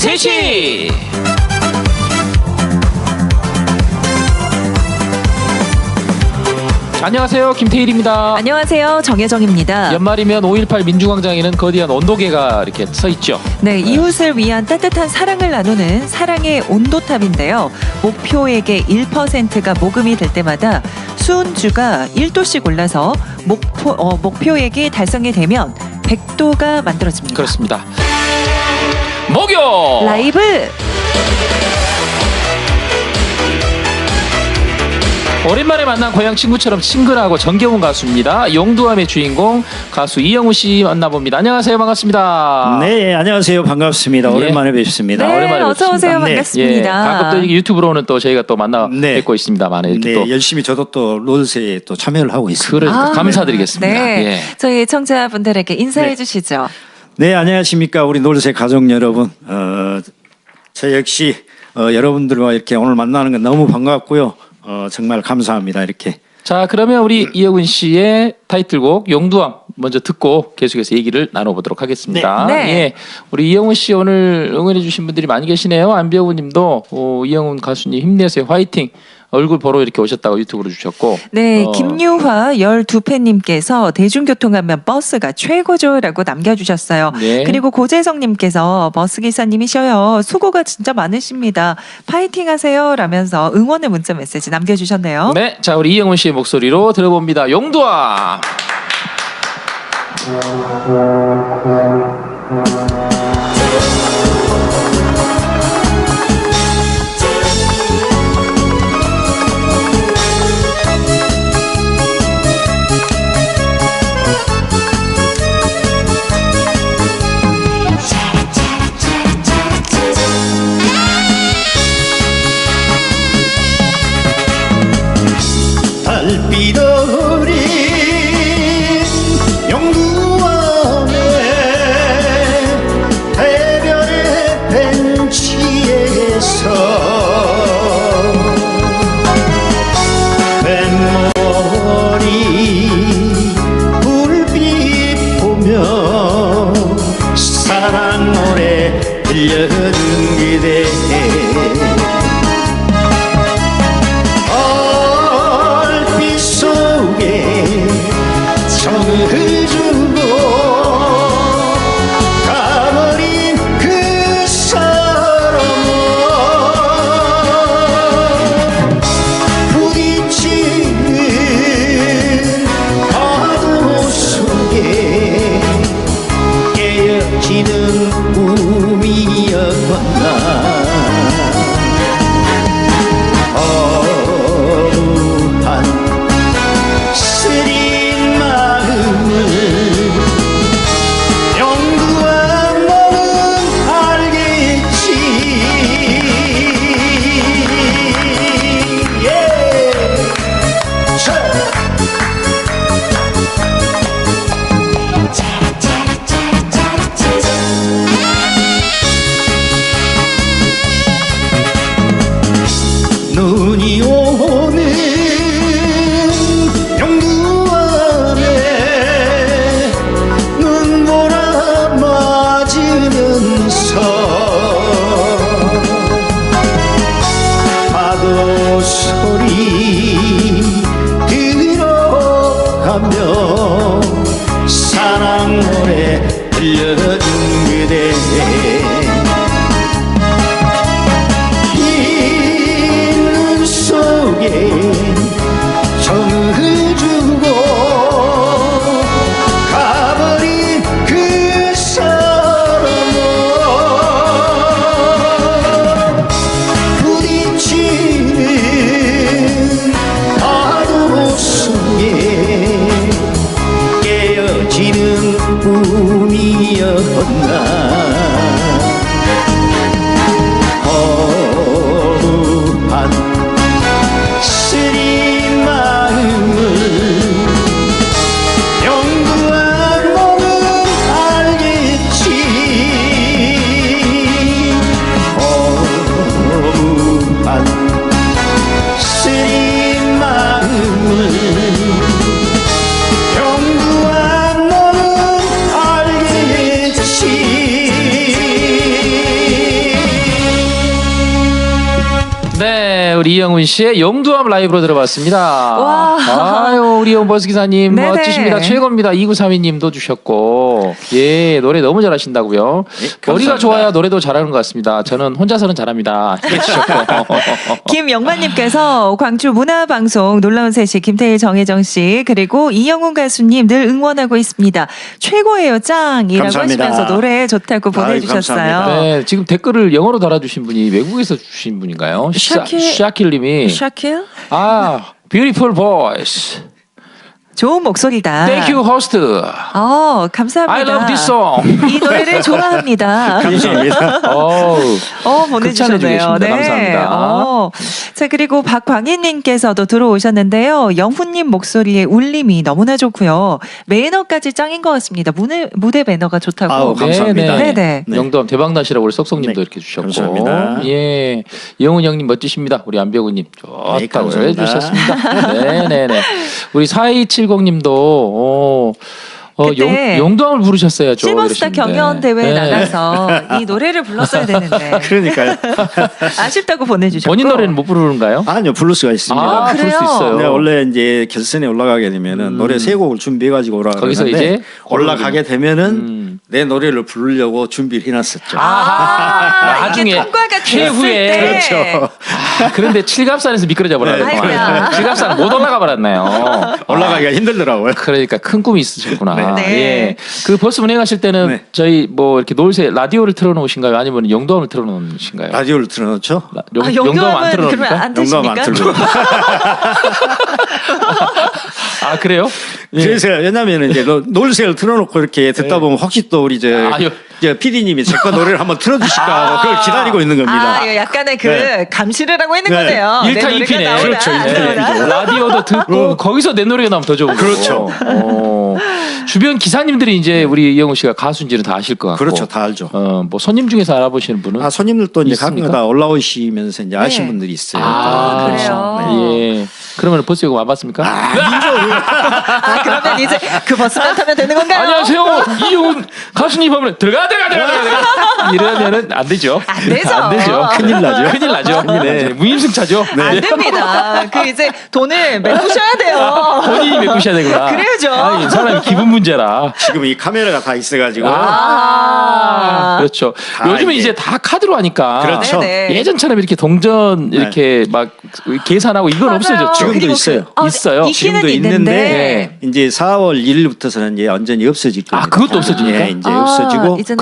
3시. 안녕하세요. 김태일입니다. 안녕하세요. 정혜정입니다. 연말이면 5.18 민중광장에는 거대한 온도계가 이렇게 서 있죠. 네, 이웃을 위한 따뜻한 사랑을 나누는 사랑의 온도탑인데요. 목표액의 1%가 모금이 될 때마다 수은주가 1도씩 올라서 목표, 어, 목표액이 달성이 되면 100도가 만들어집니다. 그렇습니다. 목요. 라이브 오랜만에 만난 고향 친구처럼 친근하고 정겨운 가수입니다. 용두암의 주인공 가수 이영우 씨 만나봅니다. 안녕하세요. 반갑습니다. 네, 안녕하세요. 반갑습니다. 예. 오랜만에 뵙습니다. 네, 오랜만에 어서 오세요. 뵙습니다. 네. 예, 반갑습니다. 가끔 또 이렇게 유튜브로는 또 저희가 또 만나 네. 뵙고 있습니다만 이렇게 네, 또 열심히 저도 또 롤세에 또 참여를 하고 있습니다. 그래 아, 감사드리겠습니다. 네, 예. 저희 청자분들에게 인사해 네. 주시죠. 네, 안녕하십니까. 우리 롤세 가족 여러분. 어, 저 역시 어, 여러분들과 이렇게 오늘 만나는 건 너무 반갑고요. 어, 정말 감사합니다. 이렇게. 자 그러면 우리 이영훈 씨의 타이틀곡 용두암 먼저 듣고 계속해서 얘기를 나눠보도록 하겠습니다. 네. 네. 예, 우리 이영훈 씨 오늘 응원해주신 분들이 많이 계시네요. 안배우님도 어, 이영훈 가수님 힘내세요, 화이팅. 얼굴 보러 이렇게 오셨다고 유튜브로 주셨고. 네, 어, 김유화 12팬님께서 대중교통하면 버스가 최고죠라고 남겨주셨어요. 네. 그리고 고재성님께서 버스 기사님이셔요. 수고가 진짜 많으십니다. 파이팅 하세요. 라면서 응원의 문자 메시지 남겨주셨네요. 네, 자 우리 이영훈 씨의 목소리로 들어봅니다. 용두암. 속에 정을 주고 가버린 그 사람은 부딪히는 파도 속에 깨어지는 꿈이었나 우리 이영훈 씨의 영두함 라이브로 들어봤습니다. 와. 아유, 우리 영버스 기사님. 멋지십니다. 최고입니다. 2932님도 주셨고, 예, 노래 너무 잘하신다고요. 네, 머리가 감사합니다. 좋아야 노래도 잘하는 것 같습니다. 저는 혼자서는 잘합니다. 해주셨고. 김영만님께서 광주 문화방송 놀라운 셋이 김태일 정혜정 씨 그리고 이영훈 가수님 늘 응원하고 있습니다. 최고예요 짱이라고 감사합니다. 하시면서 노래 좋다고 아유, 보내주셨어요. 감사합니다. 네, 지금 댓글을 영어로 달아주신 분이 외국에서 주신 분인가요? 샤- 샤킬- 샤킬님이 샤킬 아, beautiful voice. 좋은 목소리다. Thank you, host. 어 감사합니다. I love this song. 이 노래를 좋아합니다. 감사합니다. 어우. 어 보내주셨네요. 극찬해주겠습니다. 감사합니다. 어. 자 그리고 박광희님께서도 들어오셨는데요. 영훈님 목소리의 울림이 너무나 좋고요. 매너까지 짱인 것 같습니다. 무대 무대 매너가 좋다고. 아우, 감사합니다. 네, 네. 네. 영도함 대박 나시라고 우리 쏙쏙님도 네, 이렇게 주셨고 감사합니다. 예 이영훈 형님 멋지십니다 우리 안배우님 좋다고 네, 감사합니다. 해주셨습니다 네네네 우리 4270 님도 어, 어, 그때 영, 영도함을 부르셨어야죠 실버스타 이러시는데. 경연 대회에 네. 나가서 이 노래를 불렀어야 되는데 그러니까요. 아쉽다고 보내주셨고 본인 노래는 못 부르는가요? 아니요, 블루스가 있습니다. 아, 부를 수 그래요? 있어요 네, 원래 이제 결선에 올라가게 되면은 노래 세 곡을 준비해 가지고 오라 음. 거기서 이제 올라가게 되면은 음. 내 노래를 부르려고 준비를 해놨었죠. 아, 나중에 이게 통과가 됐을 최후에. 때 그렇죠. 아, 그런데 칠갑산에서 미끄러져 버렸네요 네. 아이고야. 칠갑산 못 올라가 버렸네요 올라가기가 힘들더라고요. 그러니까 큰 꿈이 있으셨구나. 네. 네. 예. 그 버스 운행하실 때는 네. 저희 뭐 이렇게 놀새 라디오를 틀어놓으신가요? 아니면 영도함을 틀어놓으신가요? 라디오를 틀어놓죠. 라- 영, 아, 영도함 안 그러면 틀어놓습니까? 안 영감 안 되십니까? 틀고. 아 그래요? 예. 그래서 왜냐면은 이제 노- 놀새를 틀어놓고 이렇게 듣다 보면 혹시 또 우리 저, 아유. 저 PD님이 제거 노래를 한번 틀어주실까 하고 그걸 기다리고 있는 겁니다. 아, 이거 약간의 그 네. 감시를 하고 있는 네. 거네요. 내 일타 노래가 이피네. 나오나, 그렇죠, 안 일타 나오나? 이피죠. 라디오도 듣고 어. 거기서 내 노래가 나오면 더 좋은 거고. 그렇죠. 어. 주변 기사님들이 이제 우리 이영우 씨가 가수인지는 다 아실 것 같고. 그렇죠, 다 알죠. 어, 뭐 손님 중에서 알아보시는 분은 아 손님들도 이제 있습니까? 가끔가다 올라오시면서 이제 아시는 네. 분들이 있어요. 아, 그래요? 예. 그러면 버스 요금 안 받습니까? 아, 그러면 이제 그 버스만 타면 되는 건가요? 안녕하세요. 이용훈 가수님 하면 들어가 들어가 들어가 들어가 이러면은 안 되죠. 안 되죠. 안 되죠. 큰일 나죠. 큰일 나죠. 네. 무임승차죠. 안 됩니다. 그 이제 돈을 메꾸셔야 돼요. 본인이 메꾸셔야 되구나. 그래야죠. 아니, 사람이 기분 문제라. 지금 이 카메라가 다 있어가지고 아. 그렇죠. 다 요즘은 이제 다 카드로 하니까. 그렇죠. 네네. 예전처럼 이렇게 동전 이렇게 막 계산하고 이건 맞아요. 없어졌죠. 지금도 그리고 있어요. 그- 어, 있어요. 지금도 있는데 있는데 이제 4월 1일부터서는 이제 완전히 없어질 겁니다. 아, 그것도 없어집니까? 예, 이제 아, 없어지고 이제는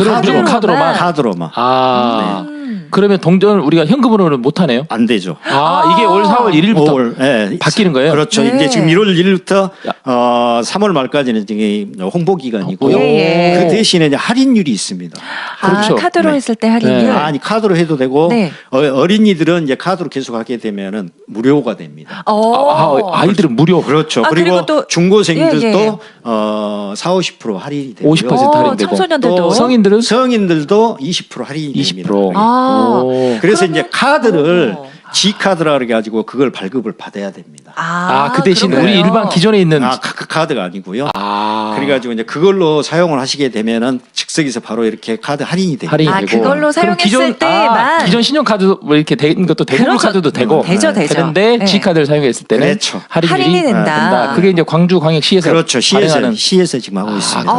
카드로만. 카드로만 아. 음. 그러면 동전을 우리가 현금으로는 못 하네요. 안 되죠. 아, 이게 올 4월 1일부터 5월, 예, 바뀌는 거예요? 그렇죠. 네. 이제 지금 1월 1일부터 야. 어, 3월 말까지는 이제 홍보 기간이고요. 예, 예. 그 대신에 이제 할인율이 있습니다. 그렇죠. 아, 카드로 네. 했을 때 할인율. 네. 아니 카드로 해도 되고 네. 어, 어린이들은 이제 카드로 계속 하게 되면은 무료가 됩니다. 어. 아, 아이들은 무료. 그렇죠. 아, 그리고, 그리고 또- 중고생들도 예, 예. 어, 4, 50% 할인이 되고요. 50% 어, 할인되고. 청소년들도. 또 성인들은 성인들도 20% 할인이 20%. 됩니다. 아. 오. 그래서 이제 카드를 어. G 카드라 그래 가지고 그걸 발급을 받아야 됩니다. 아, 그 대신 우리. 일반 기존에 있는 아, 카- 카드가 아니고요. 아. 그래가지고 이제 그걸로 사용을 하시게 되면은 즉석에서 바로 이렇게 카드 할인이 됩니다. 할인이 아, 되고. 그걸로 그럼 사용했을 기존, 때만. 아, 기존 신용카드 뭐 이렇게 된 것도 되고 그렇죠. 카드도 되고 음, 되죠, 되죠. 되는데 네. G 카드를 사용했을 때는 그렇죠. 할인율이 할인이 된다. 그게 이제 광주 광역시에서 그렇죠. 시에서 발행하는 시에서 지금 하고 아, 있습니다. 그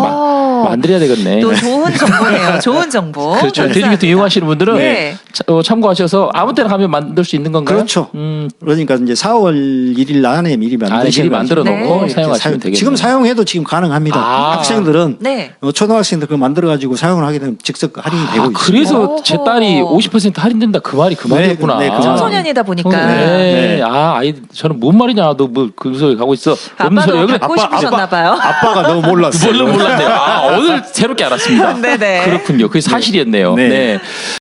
만. 어. 만들어야 되겠네. 또 좋은 정보네요. 좋은 정보. 그렇죠. 감사합니다. 대중교통 이용하시는 분들은 네. 차- 어, 참고하셔서 아무 때나 가면 만들 수 있는 건가요? 그렇죠. 음, 그러니까 이제 4월 1일 안에 미리 안에 만드시는 미리 만들어 네. 놓고 이렇게 사용하시면 사용- 되겠네요. 지금 사용해도 지금 가능합니다. 아. 학생들은 네. 어, 초등학생들 그거 만들어 가지고 사용을 하게 되면 즉석 할인이 되고 아, 있습니다. 그래서 제 오호. 딸이 50% 할인된다 그 말이 그 네, 말이었구나. 네, 그 말. 청소년이다 보니까. 네. 네. 아, 아이 저는 뭔 말이냐. 너뭐그 소리 가고 있어. 없는 소리 아빠도 여기 갖고 싶으셨나 봐요. 아빠가 너무 몰랐어요. 몰라 몰랐네요. 아, 오늘 새롭게 알았습니다. 네네. 그렇군요. 그게 사실이었네요. 네. 네.